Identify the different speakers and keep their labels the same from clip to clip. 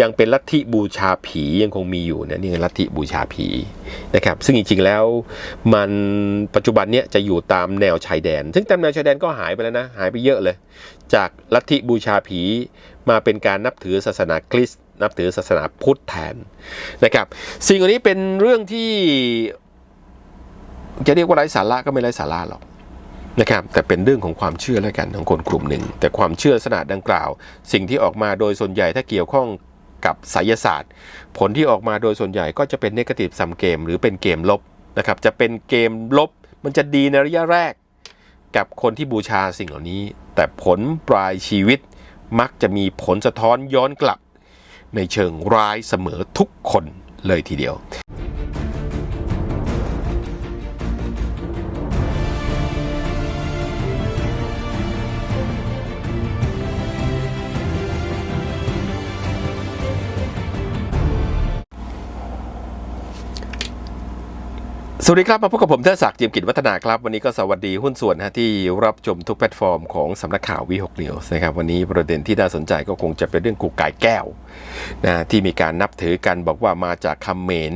Speaker 1: ยังเป็นลัทธิบูชาผียังคงมีอยู่นะนี่คือลัทธิบูชาผีนะครับซึ่งจริงๆแล้วมันปัจจุบันเนี้ยจะอยู่ตามแนวชายแดน ซึ่งตามแนวชายแดนก็หายไปแล้วนะหายไปเยอะเลย จากลัทธิบูชาผีมาเป็นการนับถือศาสนาคริสต์นับถือศาสนาพุทธแทนนะครับสิ่งเหล่านี้เป็นเรื่องที่จะเรียกว่าไร้สาระก็ไม่ไร้สาระหรอกนะครับแต่เป็นเรื่องของความเชื่อแล้วกันของคนกลุ่มหนึ่ง แต่ความเชื่อลักษณะดังกล่าว สิ่งที่ออกมาโดยส่วนใหญ่ถ้าเกี่ยวข้อง กับไสยศาสตร์ ผลที่ออกมาโดยส่วนใหญ่ก็จะเป็นเนกาทีฟซัมเกมหรือเป็นเกมลบนะครับจะเป็นเกมลบมันจะดีในระยะแรก กับคนที่บูชาสิ่งเหล่านี้ แต่ผลปลายชีวิตมักจะมีผลสะท้อนย้อนกลับ ในเชิงร้ายเสมอทุกคนเลยทีเดียว สวัสดีครับ มาพบกับผมเทอศักดิ์เจียมกิจวัฒนาครับ วันนี้ก็สวัสดีหุ้นส่วนนะที่รับชมทุกแพลตฟอร์มของสำนักข่าววีหกนิวส์นะครับวันนี้ประเด็นที่น่าสนใจก็คงจะเป็นเรื่องครูกายแก้วนะที่มีการนับถือกันบอกว่ามาจากคำเขมร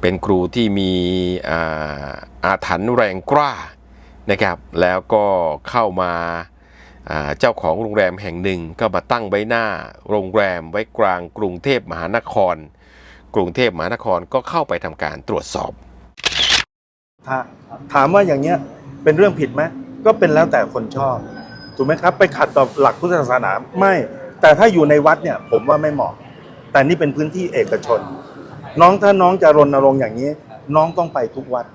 Speaker 1: เป็นครูที่มีอาอาถรรพ์แรงกล้านะครับแล้วก็เข้ามาาเจ้าของโรงแรมแห่งหนึ่งก็มาตั้งไว้หน้าโรงแรมไว้กลางกรุงเทพมหานคร กรุงเทพมหานครก็เข้าไปทำการตรวจสอบ
Speaker 2: ถาถามว่าอย่างเงี้ยเป็นเรื่องผิดไหมก็เป็นแล้วแต่คนชอบถูกไหมครับ ไปขัดต่อหลักพุทธศาสนาไม่ แต่ถ้าอยู่ในวัดเนี่ยผมว่าไม่เหมาะ แต่นี่เป็นพื้นที่เอกชน น้องถ้าน้องจะรณรงค์อย่างนี้ น้องต้องไปทุกวัด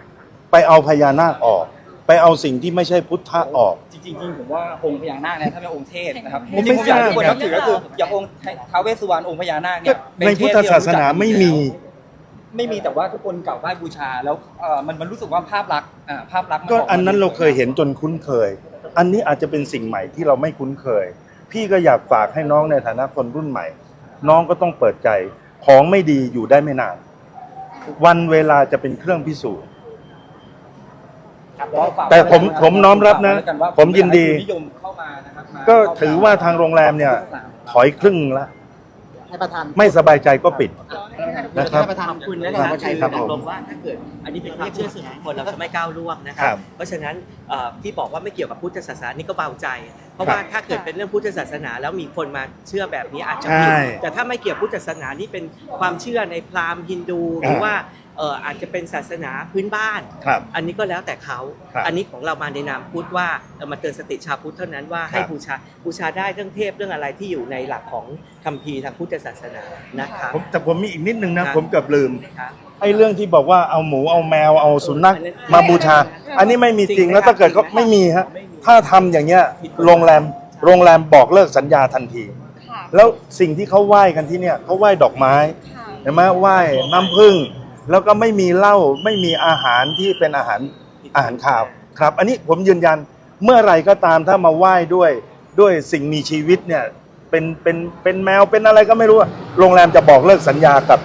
Speaker 2: ไปเอาพญานาคออก ไปเอาสิ่งที่ไม่ใช่พุทธะออก
Speaker 3: จริงๆจริงๆผมว่าองค์พญานาคเนี่ยถ้าเป็นองค์เทพนะครับ
Speaker 2: ผม
Speaker 3: จริงๆผมอยากให้ทุกคน
Speaker 2: ไม่ทราบ
Speaker 3: นับถือก็คืออย่างองค์ท้าวเวสสุวรรณองค์พญานาคเนี่ยเป็
Speaker 2: ใน
Speaker 3: เท
Speaker 2: พุท
Speaker 3: พ
Speaker 2: ธ
Speaker 3: ที่เร
Speaker 2: ศาสนาไม่มี
Speaker 3: ไม่มีแต่ว่าทุกคนกล่าวไหว้บูชา แล้วเอ่อมันมันรู้สึกว่าภาพลักษณ์อ่าภาพลักษณ์มั
Speaker 2: ก็
Speaker 3: ก
Speaker 2: อันนั้นเราเคยเห็นจนคุ้นเคย อันนี้อาจจะเป็นสิ่งใหม่ที่เราไม่คุ้นเคย พี่ก็อยากฝากให้น้องในฐานะคนรุ่นใหม่ น้องก็ต้องเปิดใจ ของไม่ดีอยู่ได้ไม่นาน วันเวลาจะเป็นเครื่องพิสูจน์
Speaker 3: ครับล้วฝาก
Speaker 2: แต่ผม
Speaker 3: ไว้
Speaker 2: ผมน้อมรับนะ
Speaker 3: ฝากไว้แล้วกัว่า
Speaker 2: ผมยินดี
Speaker 3: อยากให้คุณนิยมเข้ามานะครับมา
Speaker 2: ก็ถือว่าทางโรงแรมเนี่ย ถอยครึ่งละ
Speaker 4: ให้ประธาน
Speaker 2: ไม่สบายใจก็ปิด นะครับ
Speaker 4: ให้ประธาน
Speaker 5: ขอบคุณนะ
Speaker 2: ครั
Speaker 5: คะ
Speaker 2: บ
Speaker 5: คือ
Speaker 2: ครับ
Speaker 5: ต
Speaker 2: ผม
Speaker 5: กลงว่าถ้าเกิดอันนี้เป็นความเชื่อส่วนบุคคลเราจะไม่ก้าวล่วงนะค
Speaker 2: ครั
Speaker 5: รับ บ เพราะฉะนั้นเอ่อที่บอกว่าไม่เกี่ยวกับพุทธศาสนานี่ก็เบาใจ เพราะว่าถ้าเกิดเป็นเรื่องพุทธศาสนาแล้วมีคนมาเชื่อแบบนี้อาจจะผิด
Speaker 2: ใช่
Speaker 5: แต่ถ้าไม่เกี่ยวพุทธศาสนานี่เป็นความเชื่อในพราหมณ์ฮินดู หรือว่า เอ่ออาจจะเป็นศาสนาพื้นบ้าน
Speaker 2: ครับ
Speaker 5: อันนี้ก็แล้วแต่เขา
Speaker 2: ครับ
Speaker 5: อันนี้ของเรามาในนามพุทธว่าเรามาเตือนสติชาวพุทธเท่านั้นว่าให้
Speaker 2: ครับ
Speaker 5: บูชาบูชาได้เรื่องเทพเรื่องอะไรที่อยู่ในหลักของคัมภีร์ทางพุทธศาสนานะครับ
Speaker 2: ผมแต่ผมมีอีกนิดนึงนะ
Speaker 5: ครับ
Speaker 2: ผมเกือบลืม
Speaker 5: ครับ
Speaker 2: ไอ้เรื่องที่บอกว่าเอาหมูเอาแมวเอาสุนัข
Speaker 5: อันนั้น
Speaker 2: มาบูชา อันนี้ไม่มีจริงแล้วถ้าเกิดเขาไม่มีฮะถ้าทำอย่างเงี้ยโรงแรมโรงแรมบอกเลิกสัญญาทันที
Speaker 6: ค่ะ
Speaker 2: แล้วสิ่งที่เขาไหว้กันที่เนี่ยเขาไหว้ดอกไม้
Speaker 6: ค่ะ
Speaker 2: เห็นไหมไหว้น้ำผึ้ง แล้วก็ไม่มีเหล้าไม่มีอาหารที่เป็นอาหารอาหารข่าวครับ อันนี้ผมยืนยันเมื่อไหรก็ตามถ้ามาไหว้ด้วยด้วยสิ่งมีชีวิตเนี่ยเป็นเป็นเป็นแมวเป็นอะไรก็ไม่รู้อะโรงแรมจะบอกเลิกสัญญากับ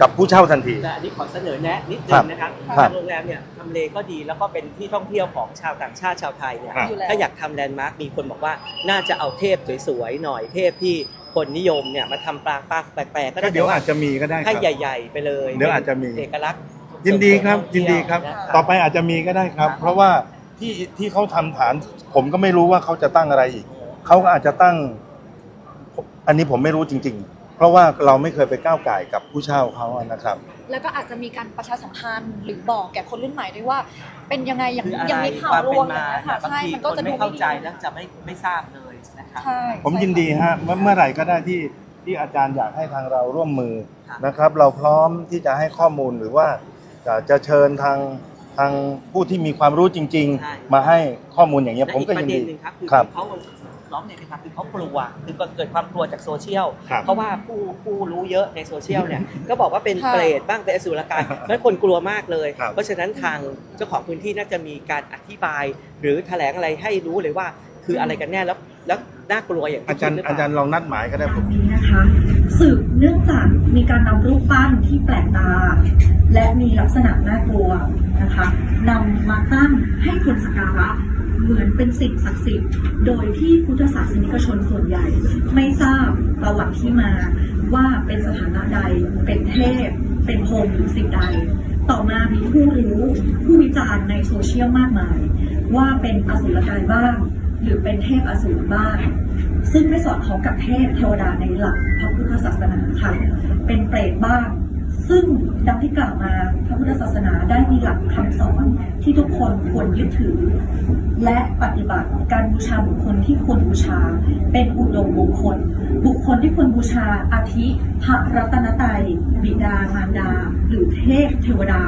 Speaker 2: กับผู้เช่าทันที
Speaker 5: แต่อันนี้ขอเสนอแนะนิดนึ
Speaker 2: ครั
Speaker 5: ง
Speaker 2: บ
Speaker 5: นะครับ
Speaker 2: ครับ
Speaker 5: ทางโรงแรมเนี่ยทำเลก็ดีแล้วก็เป็นที่ท่องเที่ยวของชาวต่างชาติชาวไทยเนี่ย
Speaker 2: ครับ
Speaker 6: อยู่แล้ว
Speaker 5: ถ้าอยากทำแลนด์มาร์คมีคนบอกว่าน่าจะเอาเทพสวยๆหน่อยเทพที่ คนนิยมเนี่ยมาทำปรางปรางแปลกๆก็
Speaker 2: ก็
Speaker 5: ได้
Speaker 2: เดี๋ยวอาจจะมีก็ได้ค
Speaker 5: ให้
Speaker 2: รับ
Speaker 5: ใหญ่ ๆ ไปเลย
Speaker 2: เดี๋ยวอาจจะมี
Speaker 5: เป็นเอกลักษณ์
Speaker 2: ยินดีครับ
Speaker 5: ส่
Speaker 2: ยิน
Speaker 5: ว
Speaker 2: ดีครับ
Speaker 5: นะ
Speaker 2: ต่อไปอาจจะมีก็ได้ครับ เพราะว่าที่ที่เขาทำฐาน ผมก็ไม่รู้ว่าเขาจะตั้งอะไรอีกเขาก็อาจจะตั้ง อันนี้ผมไม่รู้จริง ๆ เพราะว่าเราไม่เคยไปก้าวไก่ายกับผู้เช่าเขาอะนะครับ
Speaker 6: แล้วก็อาจจะมีการประชาสัมพันธ์หรือบอกแก่คนรุ่นใหม่ด้วยว่า เป็นยังไงอย่าง
Speaker 5: คืออะไร
Speaker 6: ยังมีข่าว
Speaker 5: ความ
Speaker 6: ล
Speaker 5: เป็
Speaker 6: วง
Speaker 5: น
Speaker 6: อย่าง
Speaker 5: มา
Speaker 6: เงี้ยค่ะ
Speaker 5: บาง
Speaker 6: ใช่
Speaker 5: ที
Speaker 6: มัน
Speaker 5: ค
Speaker 6: ก็
Speaker 5: น
Speaker 6: จะดู
Speaker 5: ไม่เข้าใจ
Speaker 6: ดี
Speaker 5: แล้วจะไม่ไม่ทราบเลย นะครับ
Speaker 6: ใช่
Speaker 2: ผมยินดีฮะเมื่อเมื่อไหร่ก็ได้ที่ที่อาจารย์อยากให้ทางเราร่วมมือ
Speaker 5: ครับ
Speaker 2: นะครับ เราพร้อมที่จะให้ข้อมูลหรือว่าจะจะเชิญทางทางผู้ที่มีความรู้จริง ๆ มาให้ข้อมูลอย่างเงี้ย
Speaker 5: และ
Speaker 2: ผม
Speaker 5: อีก
Speaker 2: ก็
Speaker 5: ป
Speaker 2: ยิ
Speaker 5: ระ
Speaker 2: น
Speaker 5: เด็น
Speaker 2: ดี
Speaker 5: หนึ่งครับคือ
Speaker 2: ครับ
Speaker 5: เขาร้องเรียนนะครับคือเขากลัวคือเกิดความกลัวจากโซเชียล
Speaker 2: ครับ
Speaker 5: เพราะว่าผู้ผู้รู้เยอะในโซเชียลเนี่ย ก็บอกว่าเป็น
Speaker 6: ค่ะ
Speaker 5: เปรตบ้างเป็นอสุรกายเพราะฉะนั้นคนกลัวมากเลย
Speaker 2: ครับ
Speaker 5: เพราะฉะนั้นทางเจ้าของพื้นที่น่าจะมีการอธิบาย หรือแถลงอะไรให้รู้เลยว่า คืออะไรกันแน่แล้วแล้วน่ากลัวอย่าง
Speaker 2: อา
Speaker 5: ที่
Speaker 2: จารย์
Speaker 5: คิดหรือเป
Speaker 2: อา
Speaker 5: ล่า
Speaker 2: จารย์ลองนัดหมายก็ได้ผม
Speaker 7: นี้นะคะสืบเนื่องจากมีการนำรูปปั้นที่แปลกตา และมีลักษณะน่ากลัวนะคะนำมาตั้งให้คนสักการะเหมือนเป็นสิ่งศักดิ์สิทธิ์ โดยที่พุทธศาสนิกชนส่วนใหญ่ ไม่ทราบประวัติที่มาว่าเป็นสถานะใด เป็นเทพ เป็นพรหมหรือสิ่งใด ต่อมามีผู้รู้ ผู้วิจารณ์ในโซเชียลมากมาย ว่าเป็นอสุรกายบ้าง หรือเป็นเทพอสูรบ้าง ซึ่งไม่สอดคล้องกับเทพเทวดาในหลักพระพุทธศาสนาค่ะเป็นเปรตบ้าง ซึ่งดังที่กล่าวมาพระพุทธศาสนาได้มีหลักคำสอนที่ทุกคนควรยึดถือ และปฏิบัติการบูชาบุคคลที่ควรบูชา เป็นอุดมมงคล บุคคลที่ควรบูชาอาทิพระรัตนตรัยบิดามารดา หรือเทพเทวดา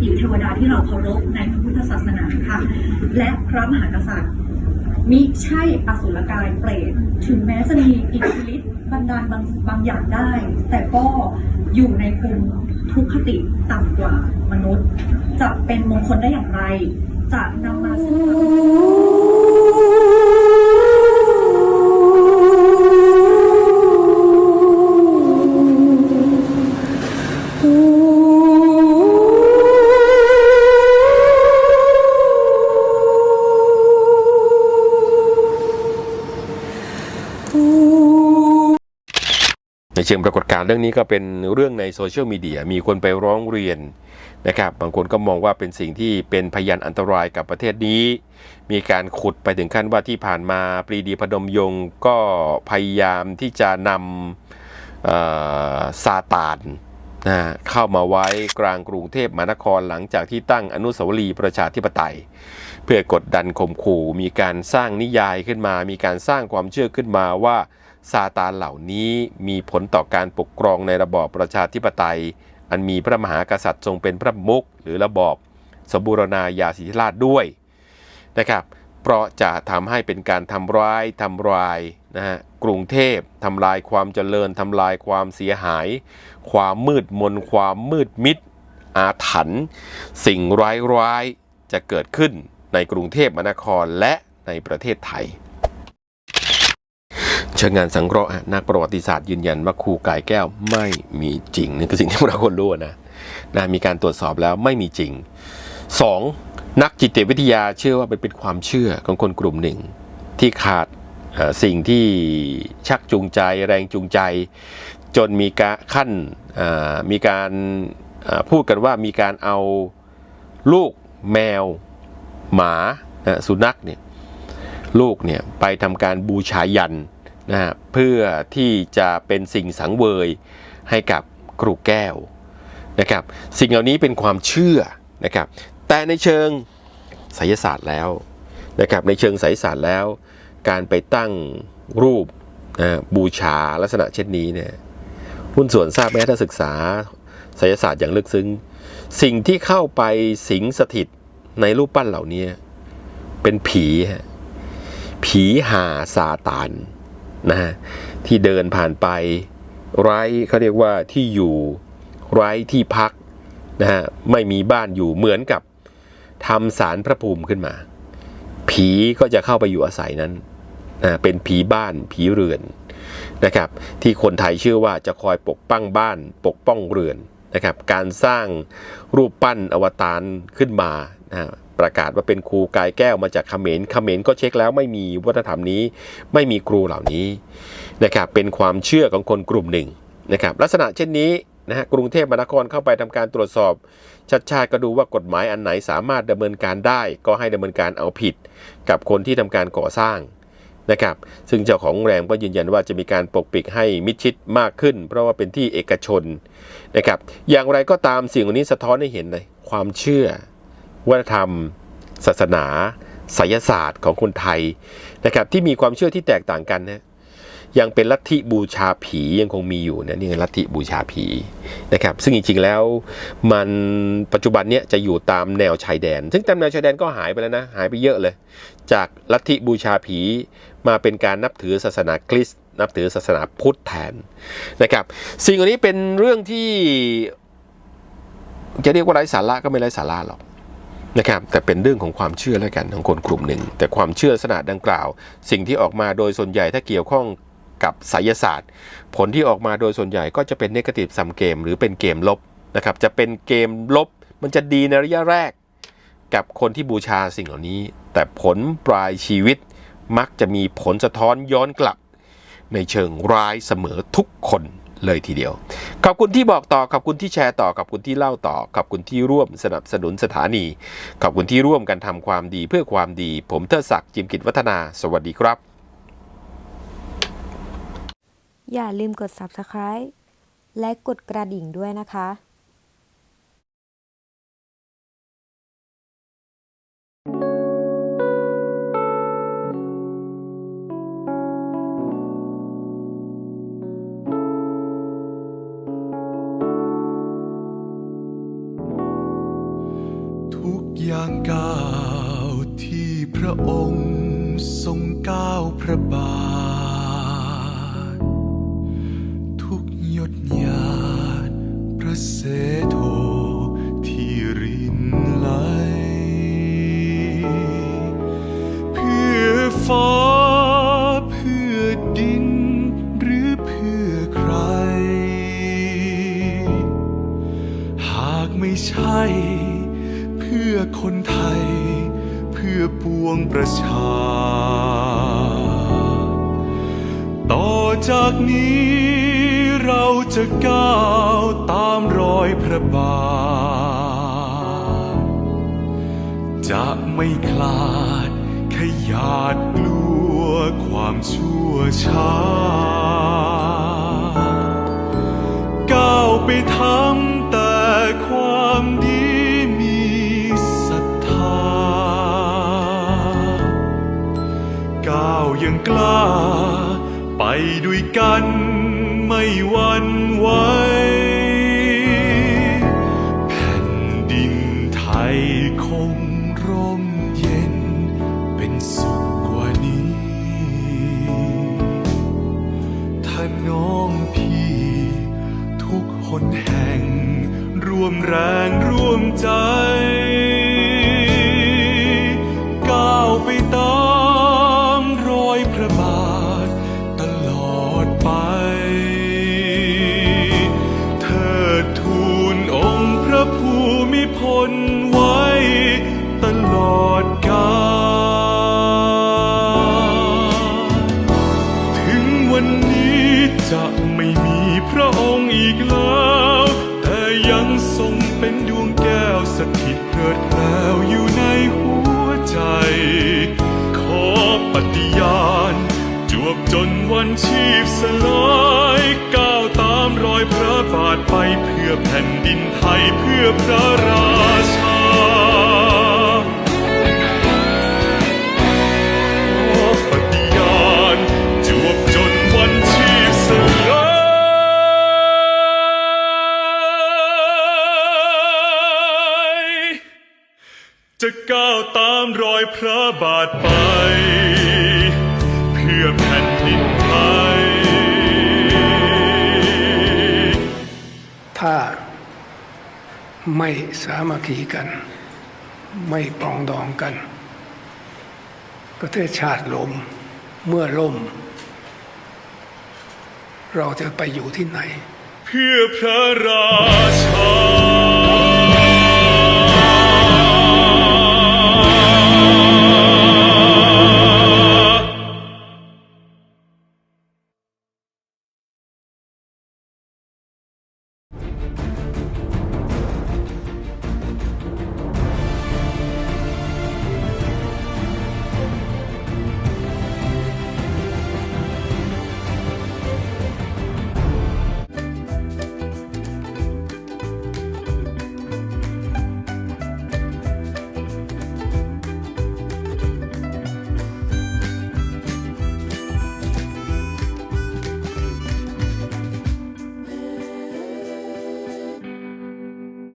Speaker 7: หรือเทวดาที่เราเคารพในพระพุทธศาสนาค่ะ และพระมหากษัตริย์ มิใช่อสุรกายเปรตถึงแม้จะมีอิทธิฤทธิ์บันดาลบางบางอย่างได้ แต่ก็อยู่ในภูมิทุกขติต่ำกว่ามนุษย์ จะเป็นมงคลได้อย่างไร จะนำมาซึ่ง
Speaker 1: เชิงปรากฏการณ์เรื่องนี้ก็เป็นเรื่องในโซเชียลมีเดียมีคนไปร้องเรียนนะครับบางคนก็มองว่าเป็นสิ่งที่เป็นพยานอันตรายกับประเทศนี้ มีการขุดไปถึงขั้นว่าที่ผ่านมาปรีดีพนมยงค์ก็พยายามที่จะนำซาตานนะเข้ามาไว้กลางกรุงเทพมหานครหลังจากที่ตั้งอนุสาวรีย์ประชาธิปไตย เพื่อกดดันข่มขู่ มีการสร้างนิยายขึ้นมา มีการสร้างความเชื่อขึ้นมาว่าซาตานเหล่านี้มีผลต่อการปกครองในระบอบประชาธิปไตย อันมีพระมหากษัตริย์ทรงเป็นพระมุขหรือระบอบสมบูรณาญาสิทธิราชด้วยนะครับ เพราะจะทำให้เป็นการทำร้ายทำลายนะฮะกรุงเทพทำลายความเจริญทำลายความเสียหาย ความมืดมน ความมืดมิดอาถรรพ์สิ่งร้ายร้ายๆจะเกิดขึ้น ในกรุงเทพมหานครและในประเทศไทยเชิงงานสังเคราะห์นักประวัติศาสตร์ยืนยันว่าครูกายแก้วไม่มีจริงนี่คือสิ่งที่พวกเราควรรู้นะนะมีการตรวจสอบแล้วไม่มีจริง 2. นักจิตวิทยาเชื่อว่าเป็นเป็นความเชื่อของคนกลุ่มหนึ่ง ที่ขาดสิ่งที่ชักจูงใจแรงจูงใจ จนมีการขั้นมีการพูดกันว่ามีการเอาลูกแมว หมานะสุนัขเนี่ยลูกเนี่ยไปทำการบูชายันนะฮะเพื่อที่จะเป็นสิ่งสังเวยให้กับครูแก้วนะครับ สิ่งเหล่านี้เป็นความเชื่อนะครับ แต่ในเชิงไสยศาสตร์แล้วนะครับในเชิงไสยศาสตร์แล้ว การไปตั้งรูปนะบูชาลักษณะเช่นนี้เนี่ยหุ้นส่วนทราบไหมถ้าศึกษาไสยศาสตร์อย่างลึกซึ้ง สิ่งที่เข้าไปสิงสถิต ในรูปปั้นเหล่านี้เป็นผีฮะผีหาซาตานนะฮะที่เดินผ่านไป ไร้เขาเรียกว่าที่อยู่ไร้ที่พักนะฮะไม่มีบ้านอยู่เหมือนกับทำสารพระภูมิขึ้นมา ผีก็จะเข้าไปอยู่อาศัยนั้นนะเป็นผีบ้านผีเรือนนะครับ ที่คนไทยเชื่อว่าจะคอยปกป้องบ้าน ปกป้องเรือนนะครับ การสร้างรูปปั้นอวตารขึ้นมา ประกาศว่าเป็นครูกายแก้วมาจากเขมรเขมรก็เช็คแล้วไม่มีวัฒนธรรมนี้ ไม่มีครูเหล่านี้นะครับเป็นความเชื่อของคนกลุ่มหนึ่งนะครับลักษณะเช่นนี้นะฮะกรุงเทพมหานครเข้าไปทำการตรวจสอบชัดชาติก็ดูว่ากฎหมายอันไหนสามารถดำเนินการได้ ก็ให้ดำเนินการเอาผิด กับคนที่ทำการก่อสร้างนะครับซึ่งเจ้าของโรงแรมก็ยืนยันว่าจะมีการปกปิดให้มิดชิดมากขึ้น เพราะว่าเป็นที่เอกชนนะครับอย่างไรก็ตามสิ่งเหล่านี้สะท้อนให้เห็นเลยความเชื่อ วัฒนธรรม ศาสนาไสยศาสตร์ของคนไทยนะครับที่มีความเชื่อที่แตกต่างกันนะยังเป็นลัทธิบูชาผียังคงมีอยู่นะนี่คือลัทธิบูชาผีนะครับซึ่งจริงๆแล้วมันปัจจุบันเนี้ยจะอยู่ตามแนวชายแดน ซึ่งตามแนวชายแดนก็หายไปแล้วนะหายไปเยอะเลย จากลัทธิบูชาผีมาเป็นการนับถือศาสนาคริสต์นับถือศาสนาพุทธแทนนะครับสิ่งเหล่านี้เป็นเรื่องที่จะเรียกว่าไร้สาระก็ไม่ไร้สาระหรอก นะครับแต่เป็นเรื่องของความเชื่อแล้วกันของคนกลุ่มหนึ่ง แต่ความเชื่อลักษณะดังกล่าว สิ่งที่ออกมาโดยส่วนใหญ่ถ้าเกี่ยวข้องกับไสยศาสตร์ ผลที่ออกมาโดยส่วนใหญ่ก็จะเป็นเนกาทีฟซัมเกมหรือเป็นเกมลบนะครับจะเป็นเกมลบ มันจะดีในระยะแรก กับคนที่บูชาสิ่งเหล่านี้ แต่ผลปลายชีวิตมักจะมีผลสะท้อนย้อนกลับ ในเชิงร้ายเสมอทุกคน เลยทีเดียว ขอบคุณที่บอกต่อ ขอบคุณที่แชร์ต่อ ขอบคุณที่เล่าต่อ ขอบคุณที่ร่วมสนับสนุนสถานี ขอบคุณที่ร่วมกันทำความดีเพื่อความดี ผมเทศศักดิ์จิมกิจวัฒนา สวัสดีครับ
Speaker 4: อย่าลืมกด subscribe และกดกระดิ่งด้วยนะคะ
Speaker 8: ระองค์ทรงก้าวพระบาท ทุกหยดหยาดพระเสโทที่รินไหล เพื่อฟ้าเพื่อดินหรือเพื่อใคร หากไม่ใช่ เพื่อคนไทย วงประชา ต่อจากนี้เราจะก้าวตามรอยพระบาท จะไม่คลาดขยาดกลัวความชั่วช้า ก้าวไปทำ ยังกล้า ไปด้วยกันไม่หวั่นไหวแผ่นดินไทยคงร่มเย็นเป็นสุขกว่านี้ ถ้าน้องพี่ ทุกคนแห่ง ร่วมแรงร่วมใจ ชีพสลายก้าวตามรอยพระบาทไปเพื่อแผ่นดินไทยเพื่อพระราชาอปฏิญาณจวบจนวันชีพสลาย จะก้าวตามรอยพระบาทไป เพื่อแผ่นดิน
Speaker 9: ไม่สามัคคีกัน ไม่ปรองดองกัน ประเทศชาติล่มเมื่อล่ม เราจะไปอยู่ที่ไหน
Speaker 8: เพื่อพระราชา